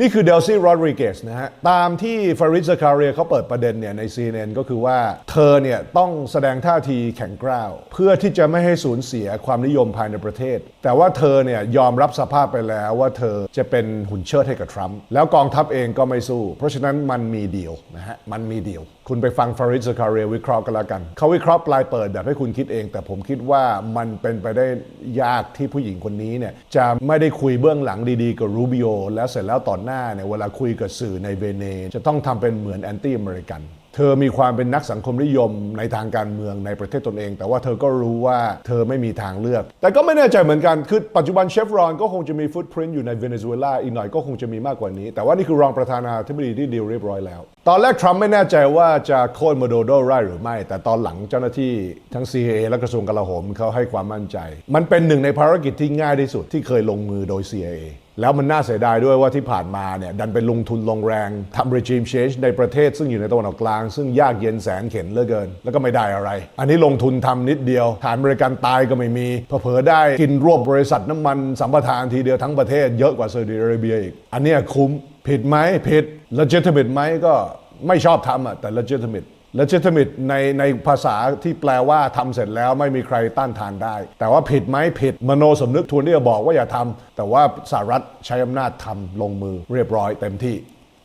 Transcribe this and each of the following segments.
นี่คือเดลซี่โรดริเกสนะฮะ ตามที่ฟาริ z ซ a คาเรียเขาเปิดประเด็นเนี่ยใน CNN ก็คือว่าเธอเนี่ยต้องแสดงท่าทีแข็งกร้าว เพื่อที่จะไม่ให้สูญเสียความนิยมภายในประเทศ แต่ว่าเธอเนี่ยยอมรับสภาพไปแล้วว่าเธอจะเป็นหุ่นเชิดให้กับทรัมป์แล้วกองทัพเองก็ไม่สู้ เพราะฉะนั้นมันมีเดีลนะฮะมันมีเดีลคุณไปฟังฟาริ z ซ a คาเรียวิเคราะห์กันละกันเขาวิเคราะห์ปลายเปิดแบบให้คุณคิดเอง แต่ผมคิดว่ามันเป็นไปได้ยากที่ผู้หญิงคนนี้เนี่ยจะไม่ได้คุยเบื้องหลังดีๆกับรูบิโอแล้วเสร็จแล้วต่อหน้าเนี่ยเวลาคุยกับสื่อในเวเนจะต้องทำเป็นเหมือนแอนตี้อเมริกันเธอมีความเป็นนักสังคมนิยมในทางการเมืองในประเทศตนเอง แต่ว่าเธอก็รู้ว่าเธอไม่มีทางเลือก แต่ก็ไม่แน่ใจเหมือนกัน คือปัจจุบันเชฟรอนก็คงจะมีฟุตพิ้นอยู่ในเวเนซุเอลาอีกหน่อยก็คงจะมีมากกว่านี้ แต่ว่านี่คือรองประธานาธิบดีที่ดีลเรียบร้อยแล้ว ตอนแรกทรัมป์ไม่แน่ใจว่าจะโค่นโมโดโดได้หรือไม่ แต่ตอนหลังเจ้าหน้าที่ทั้ง CIA และกระทรวงกลาโหมเขาให้ความมั่นใจ มันเป็นหนึ่งในภารกิจที่ง่ายที่สุดที่เคยลงมือโดย CIA แล้วมันน่าเสียดายด้วยว่าที่ผ่านมาเนี่ยดันไปลงทุนลงแรงทำ regime change ในประเทศซึ่งอยู่ในตะวันออกกลาง ซึ่งยากเย็นแสนเข็ญเหลือเกิน แล้วก็ไม่ได้อะไร อันนี้ลงทุนทำนิดเดียว ฐานบริการตายก็ไม่มีเผลอได้กินรวบบริษัทน้ำมันสัมปทานทีเดียวทั้งประเทศเยอะกว่าซาอุดิอาระเบียอีก อันนี้คุ้มผิดไหมผิด legitimate ไหมก็ไม่ชอบทำอะแต่ legitimate legitimate ในในภาษาที่แปลว่าทำเสร็จแล้วไม่มีใครต้านทานได้ แต่ว่าผิดไหมผิดมโนสำนึกทวนที่จะบอกว่าอย่าทำแต่ว่าสหรัฐใช้อำนาจทำลงมือเรียบร้อยเต็มที่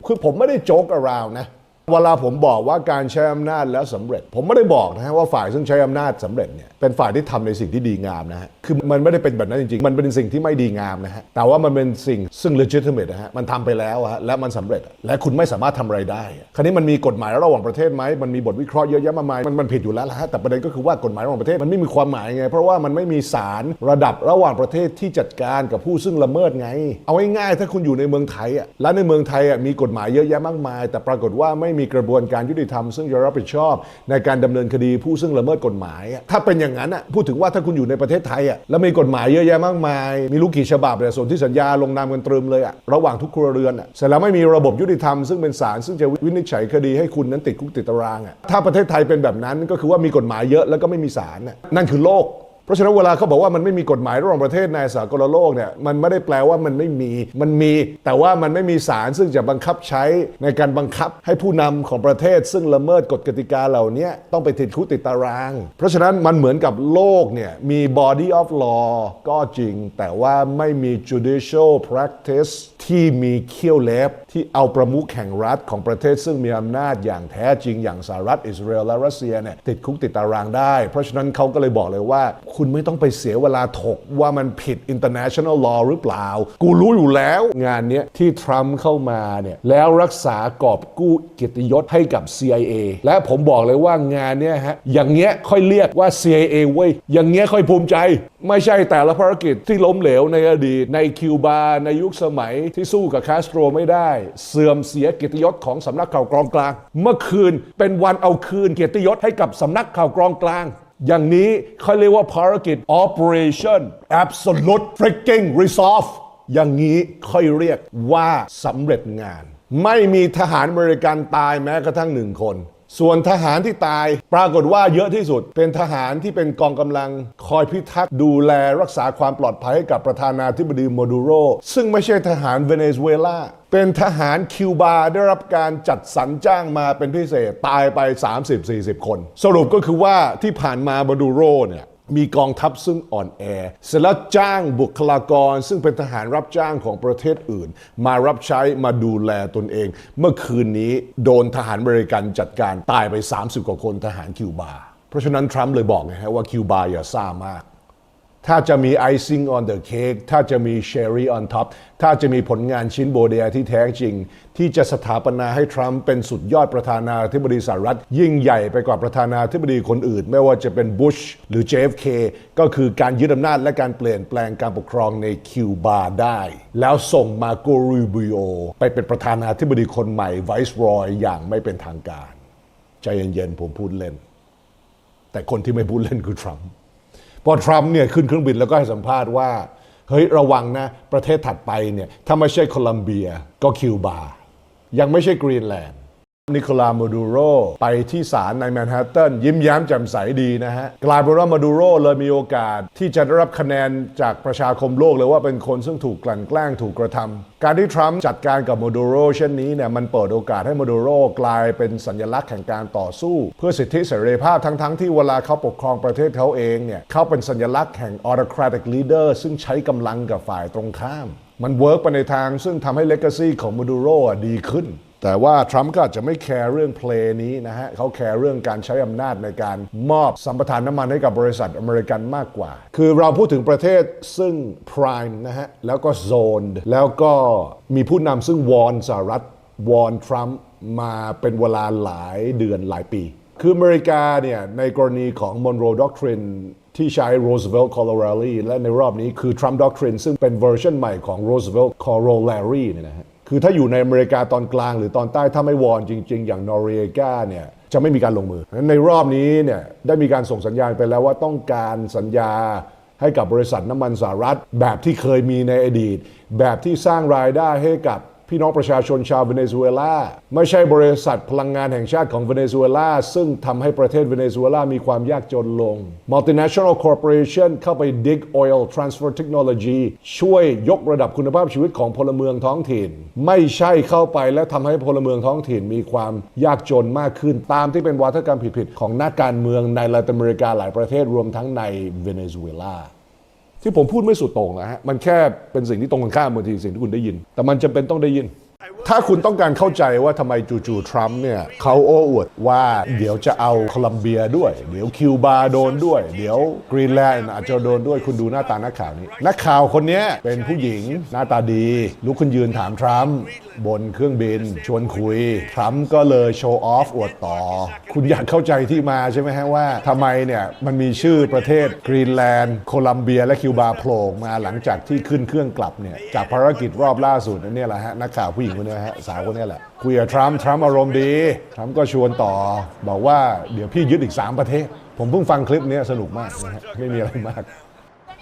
คือผมไม่ได้โจ๊ก around นะเวลาผมบอกว่าการใช้อำนาจแล้วสำเร็จ ผมไม่ได้บอกนะฮะว่าฝ่ายซึ่งใช้อำนาจสำเร็จเนี่ยเป็นฝ่ายที่ทำในสิ่งที่ดีงามนะฮะคือมันไม่ได้เป็นแบบนั้นจริงๆ มันเป็นสิ่งที่ไม่ดีงามนะฮะ แต่ว่ามันเป็นสิ่งซึ่ง legitimate นะฮะ มันทำไปแล้วฮะ และมันสำเร็จ และคุณไม่สามารถทำอะไรได้ คราวนี้มันมีกฎหมายระหว่างประเทศไหม มันมีบทวิเคราะห์เยอะแยะมากมาย มันมันผิดอยู่แล้วละฮะ แต่ประเด็นก็คือว่ากฎหมายระหว่างประเทศมันไม่มีความหมายไง เพราะว่ามันไม่มีศาลระดับระหว่างประเทศที่จัดการกับผู้ซึ่งละเมิดไง เอาง่ายๆ ถ้าคุณอยู่ในเมืองไทยอะ และในเมืองไทยอะมีกฎหมายเยอะแยะมากมาย แต่ปรากฏว่าไม่มีกระบวนการยุติธรรมซึ่งจะรับผิดชอบ ในการดำเนินคดีผู้ซึ่งละเมิดกฎหมาย ถ้าเป็นอย่างนั้นอะพูดถึงว่าถ้าคุณอยู่ในประเทศไทยอะแล้วมีกฎหมายเยอะแยะมากมาย มีลูกกี่ฉบับเลยส่วนที่สัญญาลงนามกันตรึมเลยอะระหว่างทุกครัวเรือนอะเสร็จแล้วไม่มีระบบยุติธรรมซึ่งเป็นศาลซึ่งจะวินิจฉัยคดีให้คุณนั้นติดคุกติดตารางอะถ้าประเทศไทยเป็นแบบนั้นก็คือว่ามีกฎหมายเยอะแล้วก็ไม่มีศาลน่ะนั่นคือโลก เพราะฉะนั้นเวลาเขาบอกว่ามันไม่มีกฎหมายระหว่างประเทศในสากลโลกเนี่ยมันไม่ได้แปลว่ามันไม่มีมันมี แต่ว่ามันไม่มีศาลซึ่งจะบังคับใช้ในการบังคับให้ผู้นำของประเทศ ซึ่งละเมิดกฎกติกาเหล่านี้ต้องไปติดคุกติดตาราง เพราะฉะนั้นมันเหมือนกับโลกเนี่ยมี body of law ก็จริง แต่ว่าไม่มี judicial practice ที่มีเขี้ยวเล็บที่เอาประมุขแห่งรัฐของประเทศ ซึ่งมีอำนาจอย่างแท้จริงอย่างสหรัฐอิสราเอลและรัสเซียเนี่ยติดคุกติดตารางได้ เพราะฉะนั้นเขาก็เลยบอกเลยว่าคุณไม่ต้องไปเสียเวลาถกว่ามันผิด international law หรือเปล่า กูรู้อยู่แล้วงานเนี้ยที่ทรัมป์เข้ามาเนี่ยแล้วรักษากอบกู้เกียรติยศให้กับ CIA และผมบอกเลยว่างานเนี้ยฮะอย่างเงี้ยค่อยเรียกว่า CIA เว้ยอย่างเงี้ยค่อยภูมิใจ ไม่ใช่แต่ละภารกิจที่ล้มเหลวในอดีตในคิวบาในยุคสมัยที่สู้กับคาสโตรไม่ได้ เสื่อมเสียเกียรติยศของสำนักข่าวกรองกลาง เมื่อคืนเป็นวันเอาคืนเกียรติยศให้กับสำนักข่าวกรองกลาง อย่างนี้เขาเรียกว่าภารกิจ Operation Absolute Freaking Resolve อย่างนี้ค่อยเรียกว่าสำเร็จงาน ไม่มีทหารอเมริกันตายแม้กระทั่งหนึ่งคน ส่วนทหารที่ตายปรากฏว่าเยอะที่สุด เป็นทหารที่เป็นกองกำลังคอยพิทักษ์ดูแลรักษาความปลอดภัยให้กับประธานาธิบดีโมดูโร ซึ่งไม่ใช่ทหารเวเนซุเอลาเป็นทหารคิวบาได้รับการจัดสรรจ้างมาเป็นพิเศษตายไป 30-40 คน สรุปก็คือว่าที่ผ่านมาโมดูโรเนี่ย มีกองทัพซึ่งอ่อนแอ เสร็จแล้วจ้างบุคลากร ซึ่งเป็นทหารรับจ้างของประเทศอื่น มารับใช้มาดูแลตนเอง เมื่อคืนนี้โดนทหารบริการจัดการตายไป 30 กว่าคนทหารคิวบา เพราะฉะนั้นทรัมป์เลยบอกไงฮะว่าคิวบาอย่าซ่ามาก ถ้าจะมี icing on the cake ถ้าจะมี cherry on top ถ้าจะมีผลงานชิ้นโบเดียที่แท้จริง ที่จะสถาปนาให้ทรัมป์เป็นสุดยอดประธานาธิบดีสหรัฐ ยิ่งใหญ่ไปกว่าประธานาธิบดีคนอื่น ไม่ว่าจะเป็นบุชหรือ JFK ก็คือการยึดอำนาจและการเปลี่ยนแปลงการปกครองในคิวบาได้ แล้วส่งมาโกรูบิโอไปเป็นประธานาธิบดีคนใหม่ไวส์รอยอย่างไม่เป็นทางการ ใจเย็นๆผมพูดเล่น แต่คนที่ไม่พูดเล่นคือทรัมป์ พอทรัมป์เนี่ยขึ้นเครื่องบินแล้วก็ให้สัมภาษณ์ว่า เฮ้ยระวังนะ ประเทศถัดไปเนี่ยถ้าไม่ใช่โคลัมเบียก็คิวบา ยังไม่ใช่กรีนแลนด์ นิโคลามาดูโรไปที่ศาลในแมนฮัตตันยิ้มแย้มแจ่มใสดีนะฮะ กลายเป็นว่ามาดูโรเลยมีโอกาส ที่จะได้รับคะแนนจากประชาคมโลกเลยว่าเป็นคนซึ่งถูกกลั่นแกล้งถูกกระทำการที่ทรัมป์จัดการกับมาดูโรเช่นนี้เนี่ยมันเปิดโอกาสให้มาดูโรกลายเป็นสัญลักษณ์แห่งการต่อสู้ เพื่อสิทธิเสรีภาพทั้งๆที่เวลาเขาปกครองประเทศเขาเองเนี่ยเขาเป็นสัญลักษณ์แห่ง autocratic leader ซึ่งใช้กำลังกับฝ่ายตรงข้าม มันเวิร์กไปในทางซึ่งทำให้ legacy ของมาดูโรดีขึ้น แต่ว่าทรัมป์ก็อาจจะไม่แคร์เรื่องเพลงนี้นะฮะเขาแคร์เรื่องการใช้อำนาจในการมอบสัมปทานน้ำมันให้กับบริษัทอเมริกันมากกว่า คือเราพูดถึงประเทศซึ่ง prime นะฮะ แล้วก็ zone แล้วก็มีผู้นำซึ่งวอนสหรัฐวอนทรัมป์มาเป็นเวลาหลายเดือนหลายปี คืออเมริกาเนี่ย ในกรณีของ Monroe Doctrine ที่ใช้ Roosevelt Corollary และในรอบนี้คือ Trump Doctrine ซึ่งเป็นเวอร์ชันใหม่ของ Roosevelt Corollary เนี่ยนะฮะ คือถ้าอยู่ในอเมริกาตอนกลางหรือตอนใต้ถ้าไม่วอนจริง ๆ อย่างนอร์เวกาเนี่ยจะไม่มีการลงมือในรอบนี้เนี่ยได้มีการส่งสัญญาณไปแล้วว่าต้องการสัญญาให้กับบริษัทน้ำมันสหรัฐ แบบที่เคยมีในอดีต แบบที่สร้างรายได้ให้กับ พี่น้องประชาชนชาวเวเนซุเอลาไม่ใช่บริษัทพลังงานแห่งชาติของเวเนซุเอลาซึ่งทำให้ประเทศเวเนซุเอลามีความยากจนลง Multinational Corporation เข้าไป dig oil transfer technology ช่วยยกระดับคุณภาพชีวิตของพลเมืองท้องถิ่น ไม่ใช่เข้าไปและทำให้พลเมืองท้องถิ่นมีความยากจนมากขึ้น ตามที่เป็นวาทกรรมผิดๆของนักการเมืองในลาตินอเมริกาหลายประเทศรวมทั้งในเวเนซุเอลา ที่ผมพูดไม่สุดตรงนะฮะมันแค่เป็นสิ่งที่ตรงกันข้ามบางทีสิ่งที่คุณได้ยิน แต่มันจำเป็นต้องได้ยิน ถ้าคุณต้องการเข้าใจว่าทำไมจู่ๆทรัมป์เนี่ยเขาโอ้อวดว่าเดี๋ยวจะเอาโคลัมเบียด้วย เดี๋ยวคิวบาโดนด้วย เดี๋ยวกรีนแลนด์อาจจะโดนด้วยคุณดูหน้าตานักข่าวนี้ นักข่าวคนนี้เป็นผู้หญิงหน้าตาดีลุกขึ้นยืนถามทรัมป์บนเครื่องบิน ชวนคุย ทรัมป์ก็เลยโชว์ออฟอวดต่อ คุณอยากเข้าใจที่มาใช่ไหมฮะว่าทำไมเนี่ยมันมีชื่อประเทศกรีนแลนด์ โคลัมเบียและคิวบาโผล่มาหลังจากที่ขึ้นเครื่องกลับเนี่ยจากภารกิจรอบล่าสุดนั่นเนี่ยแหละฮะนักข่าวผู้หญิงคนนี้ฮะสาวคนนี้แหละคุยกับทรัมป์ทรัมป์อารมณ์ดี ทรัมป์ก็ชวนต่อ บอกว่าเดี๋ยวพี่ยึดอีก 3 ประเทศ ผมเพิ่งฟังคลิปนี้สนุกมากนะฮะไม่มีอะไรมาก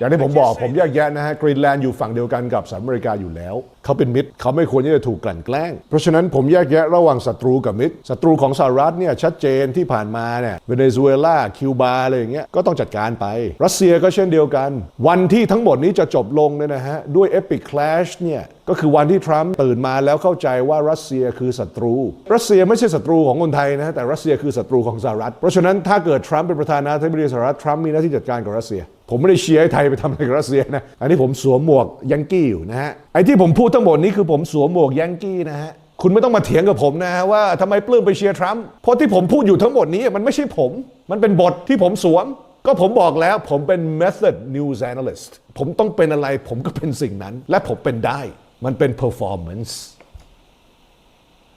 อย่างที่ผมบอกผมแยกแยะนะฮะกรีนแลนด์อยู่ฝั่งเดียวกันกับสหรัฐอเมริกาอยู่แล้ว เขาเป็นมิตรเขาไม่ควรที่จะถูกกลั่นแกล้ง เพราะฉะนั้นผมแยกแยะระหว่างศัตรูกับมิตรศัตรูของสหรัฐเนี่ยชัดเจนที่ผ่านมาเนี่ยเวเนซุเอลาคิวบาอะไรอย่างเงี้ยก็ต้องจัดการไป รัสเซียก็เช่นเดียวกัน วันที่ทั้งหมดนี้จะจบลงเนี่ยนะฮะด้วยเอพิ c คลชเนี่ยก็คือวันที่ทรัมป์ตื่นมาแล้วเข้าใจว่ารัสเซียคือศัตรู รัสเซียไม่ใช่ศัตรูของคนไทยนะฮะแต่รัสเซียคือศัตรูของสหรัฐ เพราะฉะนั้นถ้าเกิดทรัมป์เป็นประธานาธิบดีสหรัฐทรัมป์มีหน้าที่จัดการกับรัสเซีย ผมไม่ได้เชียร์ให้ไทยไปทำอะไรกับรัสเซียนะ อันนี้ผมสวมหมวกยังกี้อยู่นะฮะ ไอ้ที่ผมพูดทั้งหมดนี้คือผมสวมหมวกยังกี้นะฮะ คุณไม่ต้องมาเถียงกับผมนะฮะว่าทำไมปลื้มไปเชียร์ทรัมป์ เพราะที่ผมพูดอยู่ทั้งหมดนี้มันไม่ใช่ผม มันเป็นบทที่ผมสวม ก็ผมบอกแล้วผมเป็น method news analyst ผมต้องเป็นอะไรผมก็เป็นสิ่งนั้น และผมเป็นได้ มันเป็น performance